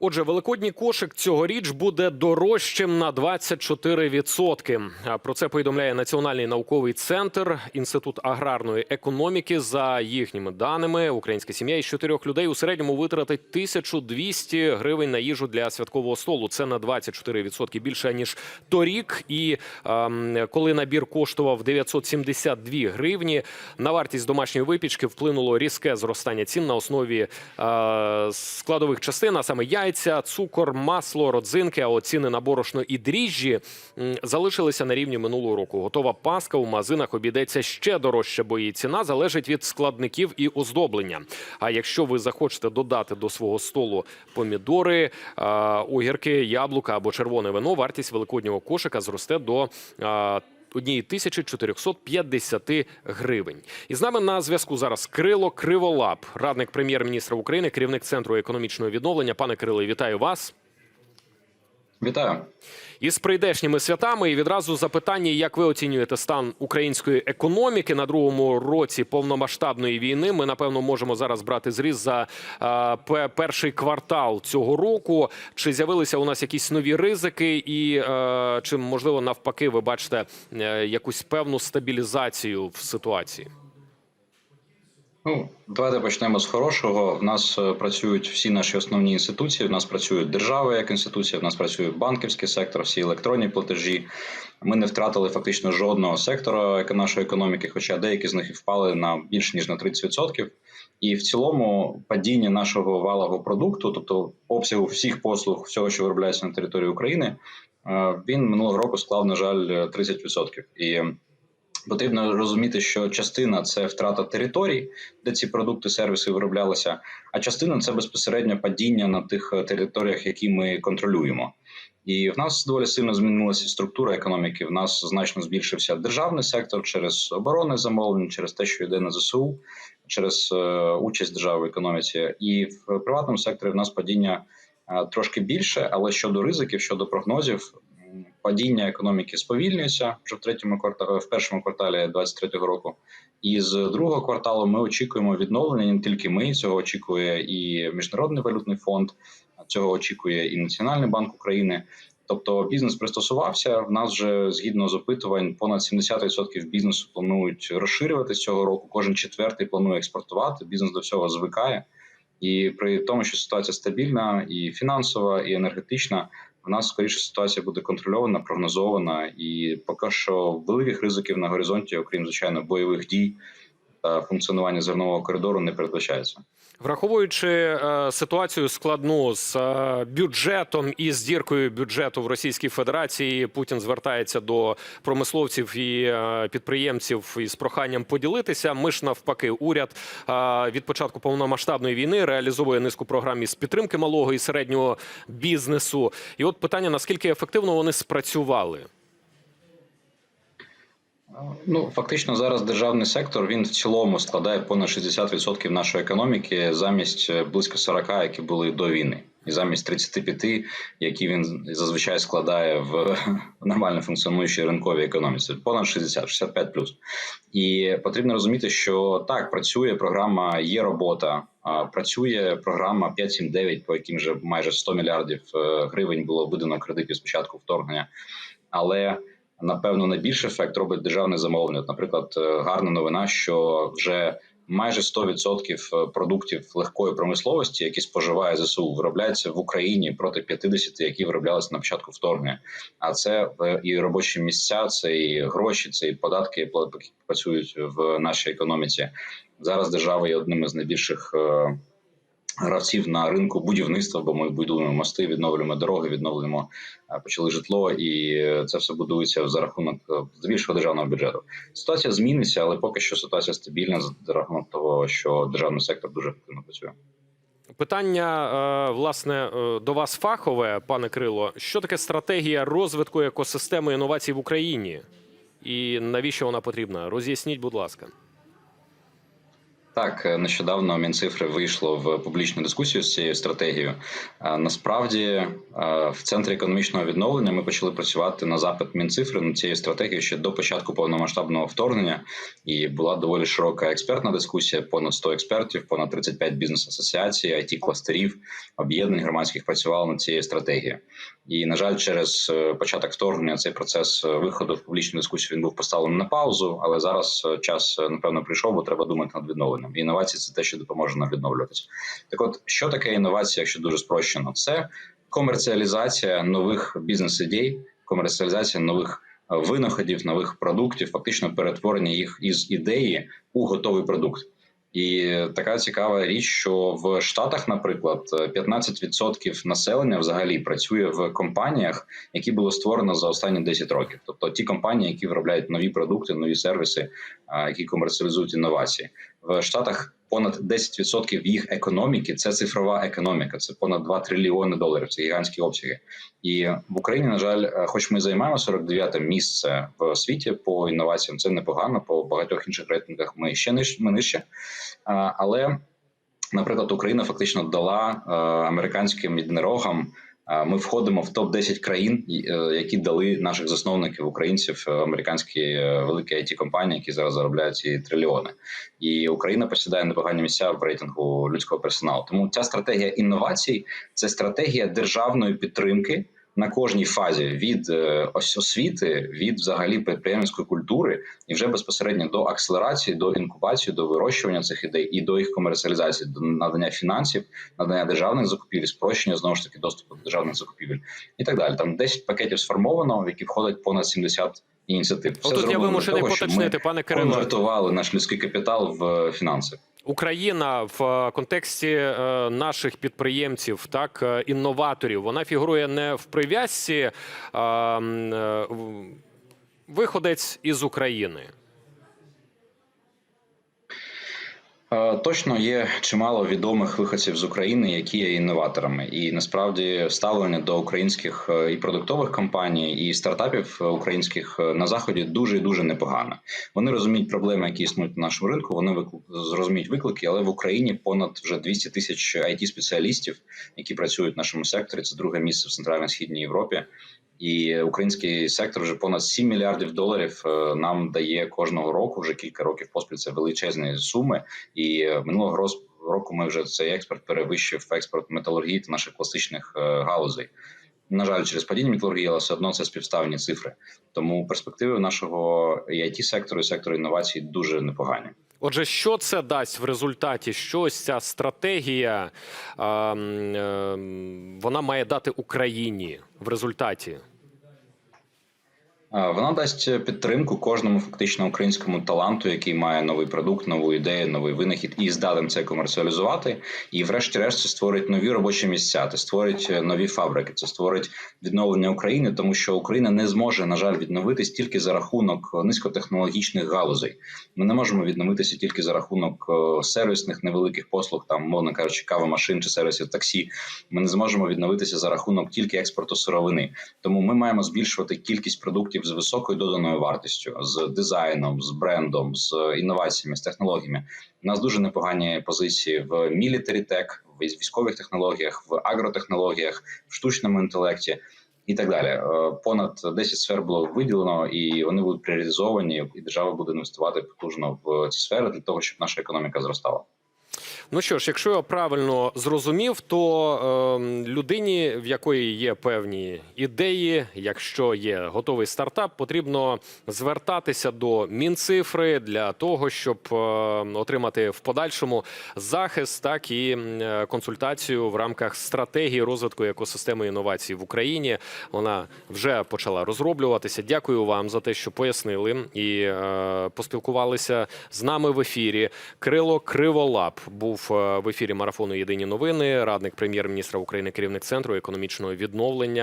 Отже, великодній кошик цьогоріч буде дорожчим на 24%. А Про це повідомляє Національний науковий центр Інститут аграрної економіки. За їхніми даними, українська сім'я із чотирьох людей у середньому витратить 1200 гривень на їжу для святкового столу. Це на 24% більше ніж торік. І ем, коли набір коштував 972 гривні, на вартість домашньої випічки вплинуло різке зростання цін на основі е, складових частин, а саме яйця, цукор, масло, родзинки. А от ціни на борошно і дріжджі залишилися на рівні минулого року. Готова паска у магазинах обійдеться ще дорожче, бо її ціна залежить від складників і оздоблення. А якщо ви захочете додати до свого столу помідори, огірки, яблука або червоне вино, вартість великоднього кошика зросте до. Е, Однієї тисячі 450 гривень. І з нами на зв'язку зараз Крило Криволап, радник прем'єр-міністра України, керівник центру економічного відновлення. Пане Криле, вітаю вас. Вітаю. Із прийдешніми святами і відразу запитання, як ви оцінюєте стан української економіки на другому році повномасштабної війни. Ми напевно можемо зараз брати зріз за е, перший квартал цього року. Чи з'явилися у нас якісь нові ризики, і е, чи можливо навпаки ви бачите е, якусь певну стабілізацію в ситуації? Ну, давайте почнемо з хорошого. В нас е, працюють всі наші основні інституції. В нас працює держава як інституція. В нас працює банківський сектор, всі електронні платежі. Ми не втратили фактично жодного сектора нашої економіки, хоча деякі з них впали на більш ніж на 30%. І в цілому падіння нашого валового продукту, тобто обсягу всіх послуг, всього, що виробляється на території України, е, він минулого року склав, на жаль, 30%. І Потрібно розуміти, що частина це втрата територій, де ці продукти, сервіси вироблялися, а частина це безпосередньо падіння на тих е, територіях, які ми контролюємо. І в нас доволі сильно змінилася структура економіки. В нас значно збільшився державний сектор через оборонне замовлення, через те, що йде на ЗСУ, через е, участь держави в економіці. І в приватному секторі в нас падіння е, трошки більше, але щодо ризиків, щодо прогнозів, падіння економіки сповільнюється вже в третьому кварталі, в першому кварталі 2023 року. І з другого кварталу ми очікуємо відновлення. Не тільки ми цього очікує і міжнародний валютний фонд, цього очікує і Національний банк України. Тобто бізнес пристосувався. В нас вже згідно з опитувань, понад 70% бізнесу планують розширюватися цього року. Кожен четвертий планує експортувати. Бізнес до всього звикає. І при тому, що ситуація стабільна, і фінансова, і енергетична, в нас скоріше ситуація буде контрольована, прогнозована, і поки що великих ризиків на горизонті, окрім звичайно бойових дій функціонування зернового коридору, не передбачається. Враховуючи е, ситуацію складну з е, бюджетом і з діркою бюджету в Російській Федерації, Путін звертається до промисловців і е, підприємців із проханням поділитися. Ми ж навпаки, уряд від початку повномасштабної війни реалізовує низку програм із підтримки малого і середнього бізнесу. І от питання: наскільки ефективно вони спрацювали? Ну фактично зараз державний сектор він в цілому складає понад 60% нашої економіки замість е, близько 40, які були до війни, і замість 35, які він зазвичай складає в нормально функціонуючій ринковій економіці. Понад 60, 65 плюс. І потрібно розуміти, що так працює програма є робота. Працює програма 579, по яким вже майже 100 мільярдів е, гривень було видано кредитів з початку вторгнення, але напевно найбільший ефект робить державне замовлення. От, Наприклад, е, гарна новина, що вже майже 100% продуктів легкої промисловості, які споживає ЗСУ, виробляються в Україні проти 50, які вироблялися на початку вторгнення. А це е, і робочі місця, це і гроші, це і податки, які працюють в нашій економіці. Зараз держава є одним із найбільших. Гравців на ринку будівництва, бо ми будуємо мости, відновлюємо дороги, відновлюємо е, почали житло, і е, це все будується за рахунок е, здебільшого державного бюджету. Ситуація зміниться, але поки що ситуація стабільна за рахунок того, що державний сектор дуже активно працює. Питання власне до вас фахове, пане Крило. Що таке стратегія розвитку екосистеми інновацій в Україні? І навіщо вона потрібна? Роз'ясніть, будь ласка. Так, е, нещодавно Мінцифри вийшло в публічну дискусію з цією стратегією. Е, Насправді, е, в центрі економічного відновлення ми почали працювати на запит Мінцифри над цією стратегією ще до початку повномасштабного вторгнення, і була доволі широка експертна дискусія. Понад 100 експертів, понад 35 бізнес-асоціацій, it кластерів об'єднань громадських працювали над цією стратегією. І на жаль, через е, початок вторгнення цей процес е, виходу в публічну дискусію він був поставлений на паузу. Але зараз е, час напевно прийшов, бо треба думати над відновленням. І інновації це те, що допоможе нам відновлюватися. Так, от що таке інновація, якщо дуже спрощено, це комерціалізація нових бізнес-ідей, комерціалізація нових винаходів, нових продуктів, фактично перетворення їх із ідеї у готовий продукт. І така цікава річ, що в Штатах, наприклад, 15% населення взагалі працює в компаніях, які було створено за останні 10 років. Тобто ті компанії, які виробляють нові продукти, нові сервіси, які комерціалізують інновації в Штатах. Понад 10% їх економіки це цифрова економіка. Це понад 2 трильйони доларів. Це гігантські обсяги. І в Україні, на жаль, е, хоч ми займаємо 49-те місце в світі по інноваціям, це непогано. По багатьох інших рейтингах ми ще ниж, ми нижче. Але, наприклад, Україна фактично дала е, американським єдинорогам. Ми входимо в топ 10 країн, е, які дали наших засновників українців, е, американські е, великі it компанії, які зараз заробляють ці трильйони. І Україна посідає непогані місця в рейтингу людського персоналу. Тому ця стратегія інновацій це стратегія державної підтримки на кожній фазі від е, ось освіти, від взагалі підприємницької культури, і вже безпосередньо до акселерації, до інкубації, до вирощування цих ідей і до їх комерціалізації, до надання фінансів, надання державних закупівель, спрощення знову ж таки доступу до державних закупівель і так далі. Там 10 пакетів сформовано, в які входить понад 70 ініціатив. Все Отут я зроблено для вимушений того, поточнити, пане Кирило. конвертували наш людський капітал в е, фінанси. Україна в е, контексті е, наших підприємців, так е, інноваторів, вона фігурує не в прив'язці виходець із України. Е, Точно є чимало відомих виходців з України, які є інноваторами, і насправді ставлення до українських е, і продуктових компаній, і стартапів е, українських е, на заході дуже і дуже непогано. Вони розуміють проблеми, які існують на нашому ринку. Вони виклик зрозуміють виклики, але в Україні понад вже 200 тисяч it спеціалістів, які працюють в нашому секторі. Це друге місце в центральній східній Європі. І український сектор вже понад 7 мільярдів доларів е, нам дає кожного року. Вже кілька років поспіль це величезні суми. І е, минулого року ми вже цей експорт перевищив експорт металургії та наших класичних е, галузей. На жаль, через падіння металургії, але все одно це співставні цифри. Тому перспективи нашого it сектору, і сектору інновацій дуже непогані. Отже, що це дасть в результаті? Що ось ця стратегія е, е, вона має дати Україні в результаті? А, Вона дасть підтримку кожному фактично українському таланту, який має новий продукт, нову ідею, новий винахід і здатен це комерціалізувати. І, врешті-решт, це створить нові робочі місця, це створить е, нові фабрики, це створить відновлення України, тому що Україна не зможе, на жаль, відновитись тільки за рахунок низькотехнологічних галузей. Ми не можемо відновитися тільки за рахунок е, сервісних невеликих послуг, там мовно кажучи, кавомашин чи сервісів таксі. Ми не зможемо відновитися за рахунок тільки експорту сировини. Тому ми маємо збільшувати кількість продуктів з високою доданою вартістю, з дизайном, з брендом, з інноваціями, з технологіями. У нас дуже непогані позиції в мілітарі тек, в військових технологіях, в агротехнологіях, в штучному інтелекті. І так далі, Е, понад 10 сфер було виділено, і вони будуть пріоритизовані, і держава буде інвестувати потужно в ці сфери для того, щоб наша економіка зростала. Ну що ж, якщо я правильно зрозумів, то е, людині, в якої є певні ідеї, якщо є готовий стартап, потрібно звертатися до Мінцифри для того, щоб е, отримати в подальшому захист, так і консультацію в рамках стратегії розвитку екосистеми інновацій в Україні. Вона вже почала розроблюватися. Дякую вам за те, що пояснили і е, поспілкувалися з нами в ефірі. Крило Криволап був е, в ефірі марафону Єдині новини, радник прем'єр-міністра України, керівник центру економічного відновлення.